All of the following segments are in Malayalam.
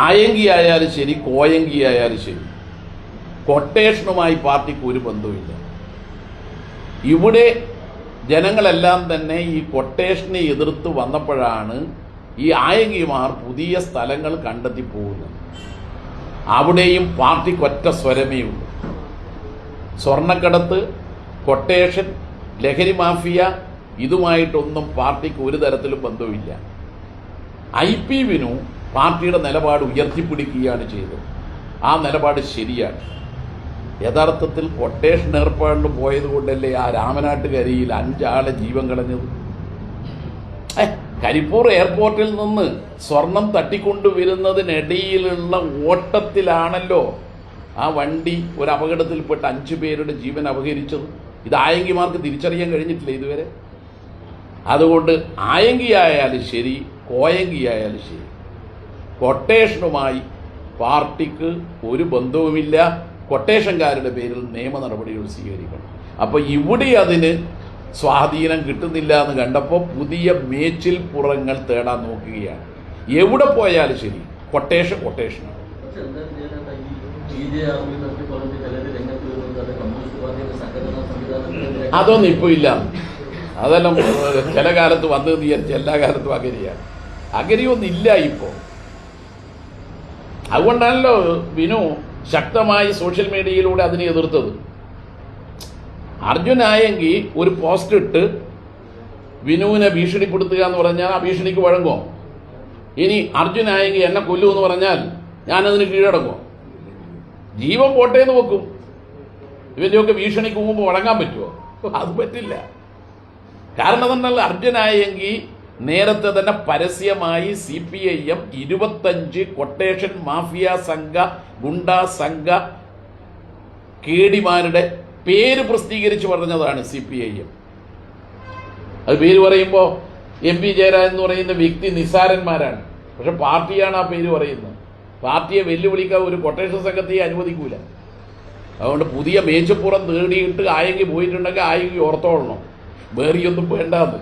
ആയങ്കി ആയാലും ശരി കോയങ്കി ആയാലും ശരി കൊട്ടേഷനുമായി പാർട്ടിക്ക് ഒരു ബന്ധവുമില്ല. ഇവിടെ ജനങ്ങളെല്ലാം തന്നെ ഈ കൊട്ടേഷനെ എതിർത്ത് വന്നപ്പോഴാണ് ഈ ആയങ്കിമാർ പുതിയ സ്ഥലങ്ങൾ കണ്ടെത്തി പോകുന്നത്. അവിടെയും പാർട്ടിക്ക് ഒറ്റ സ്വരമേ ഉള്ളൂ. സ്വർണക്കടത്ത് കൊട്ടേഷൻ ലഹരി മാഫിയ ഇതുമായിട്ടൊന്നും പാർട്ടിക്ക് ഒരു തരത്തിലും ബന്ധവുമില്ല. ഐ പി വിനു പാർട്ടിയുടെ നിലപാട് ഉയർത്തിപ്പിടിക്കുകയാണ് ചെയ്തത്. ആ നിലപാട് ശരിയാണ്. യഥാർത്ഥത്തിൽ കൊട്ടേഷൻ ഏർപ്പാടിന് പോയത് കൊണ്ടല്ലേ ആ രാമനാട്ടുകരയിൽ അഞ്ചാളെ ജീവൻ കളഞ്ഞത്? കരിപ്പൂർ എയർപോർട്ടിൽ നിന്ന് സ്വർണം തട്ടിക്കൊണ്ടുവരുന്നതിനിടയിലുള്ള ഓട്ടത്തിലാണല്ലോ ആ വണ്ടി ഒരു അപകടത്തിൽപ്പെട്ട് അഞ്ചു പേരുടെ ജീവൻ അപഹരിച്ചത്. ഇത് ആയങ്കിമാർക്ക് തിരിച്ചറിയാൻ കഴിഞ്ഞിട്ടില്ല ഇതുവരെ. അതുകൊണ്ട് ആയങ്കിയായാലും ശരി കോയങ്കിയായാലും ശരി. കൊട്ടേഷനുമായി പാർട്ടിക്ക് ഒരു ബന്ധവുമില്ല. കൊട്ടേഷൻകാരുടെ പേരിൽ നിയമ നടപടികൾ സ്വീകരിക്കണം. അപ്പോൾ ഇവിടെ അതിന് സ്വാധീനം കിട്ടുന്നില്ല എന്ന് കണ്ടപ്പോൾ പുതിയ മേച്ചിൽ പുറങ്ങൾ തേടാൻ നോക്കുകയാണ്. എവിടെ പോയാലും ശരി കൊട്ടേഷൻ കൊട്ടേഷനാണ് അതൊന്നും ഇപ്പോൾ ഇല്ല. അതെല്ലാം ചില കാലത്ത് വന്നു വിചാരിച്ച് എല്ലാ കാലത്തും അകരിയാണ് അകരിയൊന്നും ഇല്ല ഇപ്പോൾ അതുകൊണ്ടാണല്ലോ വിനു ശക്തമായി സോഷ്യൽ മീഡിയയിലൂടെ അതിനെ എതിർത്തത്. അർജുനായെങ്കിൽ ഒരു പോസ്റ്റ് ഇട്ട് വിനുവിനെ ഭീഷണിപ്പെടുത്തുക എന്ന് പറഞ്ഞാൽ ആ ഭീഷണിക്ക് വഴങ്ങുമോ ഇനി അർജുനായെങ്കിൽ എന്നെ കൊല്ലു എന്ന് പറഞ്ഞാൽ ഞാനതിന് കീഴടങ്ങുമോ ജീവൻ പോട്ടെ എന്ന് വെക്കും. ഇവന്റെയൊക്കെ ഭീഷണിക്ക് മുമ്പ് വഴങ്ങാൻ പറ്റുമോ അത് പറ്റില്ല. കാരണം എന്നാൽ അർജുനായെങ്കിൽ നേരത്തെ തന്നെ പരസ്യമായി സി പി ഐ എം ഇരുപത്തഞ്ച് കൊട്ടേഷൻ മാഫിയ സംഘ ഗുണ്ട സംഘ കേടിമാരുടെ പേര് പ്രസിദ്ധീകരിച്ച് പറഞ്ഞതാണ് സി പി ഐ എം. അത് പേര് പറയുമ്പോൾ എം പി ജയരാജൻ എന്ന് പറയുന്ന വ്യക്തി നിസാരന്മാരാണ് പക്ഷെ പാർട്ടിയാണ് ആ പേര് പറയുന്നത്. പാർട്ടിയെ വെല്ലുവിളിക്കാൻ ഒരു കൊട്ടേഷൻ സംഘത്തെ അനുവദിക്കൂല. അതുകൊണ്ട് പുതിയ മേച്ചപ്പുറം തേടിയിട്ട് ആയെങ്കിൽ പോയിട്ടുണ്ടെങ്കിൽ ആയെങ്കിൽ ഓർത്തോളണം. വേറിയൊന്നും വേണ്ടാന്ന്.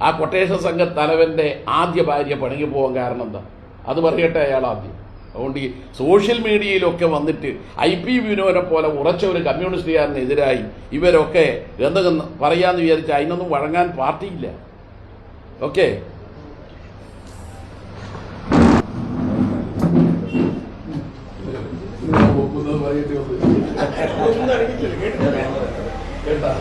ആ കൊട്ടേഷൻ സംഘ തലവന്റെ ആദ്യ ഭാര്യ പണിക്ക് പോകാൻ കാരണം എന്താ? അത് പറയട്ടെ അയാൾ ആദ്യം. അതുകൊണ്ട് ഈ സോഷ്യൽ മീഡിയയിലൊക്കെ വന്നിട്ട് ഐ പി വിനോനെ പോലെ ഉറച്ച ഒരു കമ്മ്യൂണിസ്റ്റുകാരനെതിരായി ഇവരൊക്കെ എന്തൊക്കെ പറയാമെന്ന് വിചാരിച്ച അതിനൊന്നും വഴങ്ങാൻ പാർട്ടിയില്ല. ഓക്കെ? കേട്ടാ?